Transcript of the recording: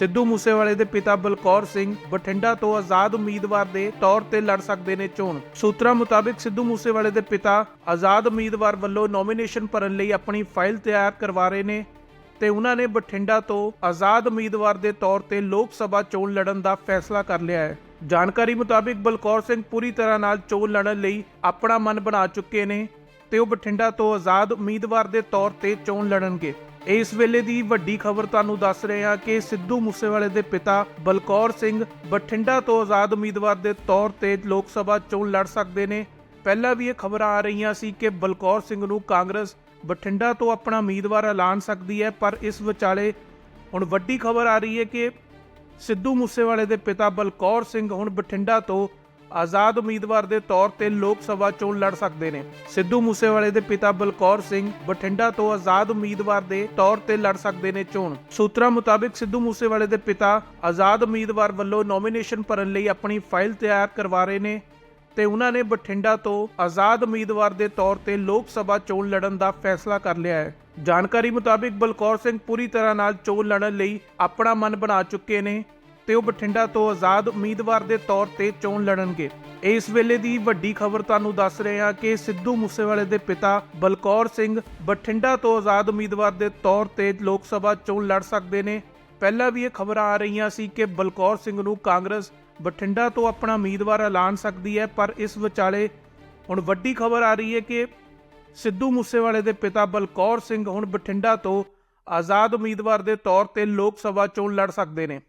ਸਿੱਧੂ ਮੂਸੇਵਾਲੇ ਦੇ ਪਿਤਾ ਬਲਕੌਰ ਸਿੰਘ ਬਠਿੰਡਾ ਤੋਂ ਆਜ਼ਾਦ ਉਮੀਦਵਾਰ ਦੇ ਤੌਰ ਤੇ ਲੜ ਸਕਦੇ ਨੇ ਚੋਣ। ਸੂਤਰਾਂ ਮੁਤਾਬਿਕ ਸਿੱਧੂ ਮੂਸੇਵਾਲੇ ਦੇ ਪਿਤਾ ਆਜ਼ਾਦ ਉਮੀਦਵਾਰ ਵੱਲੋਂ ਨੋਮੀਨੇਸ਼ਨ ਭਰਨ ਲਈ ਆਪਣੀ ਫਾਈਲ ਤਿਆਰ ਕਰਵਾ ਰਹੇ ਨੇ ਤੇ ਉਹਨਾਂ ਨੇ ਬਠਿੰਡਾ ਤੋਂ ਆਜ਼ਾਦ ਉਮੀਦਵਾਰ ਦੇ ਤੌਰ ਤੇ ਲੋਕ ਸਭਾ ਚੋਣ ਲੜਨ ਦਾ ਫੈਸਲਾ ਕਰ ਲਿਆ ਹੈ। ਜਾਣਕਾਰੀ ਮੁਤਾਬਿਕ ਬਲਕੌਰ ਸਿੰਘ ਪੂਰੀ ਤਰ੍ਹਾਂ ਨਾਲ ਚੋਣ ਲੜਨ ਲਈ ਆਪਣਾ ਮਨ ਬਣਾ ਚੁੱਕੇ ਨੇ ਤੇ ਉਹ ਬਠਿੰਡਾ ਤੋਂ ਆਜ਼ਾਦ ਉਮੀਦਵਾਰ ਦੇ ਤੌਰ ਤੇ ਚੋਣ ਲੜਨਗੇ। ਇਸ ਵੇਲੇ ਦੀ ਵੱਡੀ ਖਬਰ ਤੁਹਾਨੂੰ ਦੱਸ ਰਹੇ ਹਾਂ ਕਿ ਸਿੱਧੂ ਮੂਸੇਵਾਲੇ ਦੇ ਪਿਤਾ ਬਲਕੌਰ ਸਿੰਘ ਬਠਿੰਡਾ ਤੋਂ ਆਜ਼ਾਦ ਉਮੀਦਵਾਰ ਦੇ ਤੌਰ ਤੇ ਲੋਕ ਸਭਾ ਚੋਣ ਲੜ ਸਕਦੇ ਨੇ। ਪਹਿਲਾਂ ਵੀ ਇਹ ਖਬਰਾਂ ਆ ਰਹੀਆਂ ਸੀ ਕਿ ਬਲਕੌਰ ਸਿੰਘ ਨੂੰ ਕਾਂਗਰਸ ਬਠਿੰਡਾ ਤੋਂ ਆਪਣਾ ਉਮੀਦਵਾਰ ਐਲਾਨ ਸਕਦੀ ਹੈ, ਪਰ ਇਸ ਵਿਚਾਲੇ ਹੁਣ ਵੱਡੀ ਖਬਰ ਆ ਰਹੀ ਹੈ ਕਿ ਸਿੱਧੂ ਮੂਸੇਵਾਲੇ ਦੇ ਪਿਤਾ ਬਲਕੌਰ ਸਿੰਘ ਹੁਣ ਬਠਿੰਡਾ ਤੋਂ ਆਜ਼ਾਦ ਉਮੀਦਵਾਰ ਦੇ ਤੌਰ ਤੇ ਲੋਕ ਸਭਾ ਚੋਣ ਲੜ ਸਕਦੇ ਨੇ। ਸਿੱਧੂ ਮੂਸੇਵਾਲੇ ਦੇ ਪਿਤਾ ਬਲਕੌਰ ਸਿੰਘ ਬਠਿੰਡਾ ਤੋਂ ਆਜ਼ਾਦ ਉਮੀਦਵਾਰ ਦੇ ਤੌਰ ਤੇ ਲੜ ਸਕਦੇ ਨੇ ਚੋਣ। ਸੂਤਰਾਂ ਮੁਤਾਬਿਕ ਸਿੱਧੂ ਮੂਸੇਵਾਲੇ ਦੇ ਪਿਤਾ ਆਜ਼ਾਦ ਉਮੀਦਵਾਰ ਵੱਲੋਂ ਨੋਮੀਨੇਸ਼ਨ ਭਰਨ ਲਈ ਆਪਣੀ ਫਾਈਲ ਤਿਆਰ ਕਰਵਾ ਰਹੇ ਨੇ ਤੇ ਉਹਨਾਂ ਨੇ ਬਠਿੰਡਾ ਤੋਂ ਆਜ਼ਾਦ ਉਮੀਦਵਾਰ ਦੇ ਤੌਰ ਤੇ ਲੋਕ ਸਭਾ ਚੋਣ ਲੜਨ ਦਾ ਫੈਸਲਾ ਕਰ ਲਿਆ ਹੈ। ਜਾਣਕਾਰੀ ਮੁਤਾਬਿਕ ਬਲਕੌਰ ਸਿੰਘ ਪੂਰੀ ਤਰ੍ਹਾਂ ਨਾਲ ਚੋਣ ਲੜਨ ਲਈ ਆਪਣਾ ਮਨ ਬਣਾ ਚੁੱਕੇ ਨੇ। ਤੇ ਉਹ ਬਠਿੰਡਾ ਤੋਂ ਆਜ਼ਾਦ ਉਮੀਦਵਾਰ ਦੇ ਤੌਰ ਤੇ ਚੋਣ ਲੜਨਗੇ। ਇਸ ਵੇਲੇ ਦੀ ਵੱਡੀ ਖਬਰ ਤੁਹਾਨੂੰ ਦੱਸ ਰਹੇ ਹਾਂ ਕਿ ਸਿੱਧੂ ਮੂਸੇਵਾਲੇ ਦੇ ਪਿਤਾ ਬਲਕੌਰ ਸਿੰਘ ਬਠਿੰਡਾ ਤੋਂ ਆਜ਼ਾਦ ਉਮੀਦਵਾਰ ਦੇ ਤੌਰ ਤੇ ਲੋਕ ਸਭਾ ਚੋਣ ਲੜ ਸਕਦੇ ਨੇ। ਪਹਿਲਾਂ ਵੀ ਇਹ ਖਬਰਾਂ ਆ ਰਹੀਆਂ ਸੀ ਕਿ ਬਲਕੌਰ ਸਿੰਘ ਨੂੰ ਕਾਂਗਰਸ ਬਠਿੰਡਾ ਤੋਂ ਆਪਣਾ ਉਮੀਦਵਾਰ ਐਲਾਨ ਸਕਦੀ ਹੈ, ਪਰ ਇਸ ਵਿਚਾਲੇ ਹੁਣ ਵੱਡੀ ਖਬਰ ਆ ਰਹੀ ਹੈ ਕਿ ਸਿੱਧੂ ਮੂਸੇਵਾਲੇ ਦੇ ਪਿਤਾ ਬਲਕੌਰ ਸਿੰਘ ਹੁਣ ਬਠਿੰਡਾ ਤੋਂ ਆਜ਼ਾਦ ਉਮੀਦਵਾਰ ਦੇ ਤੌਰ ਤੇ ਲੋਕ ਸਭਾ ਚੋਣ ਲੜ ਸਕਦੇ ਨੇ।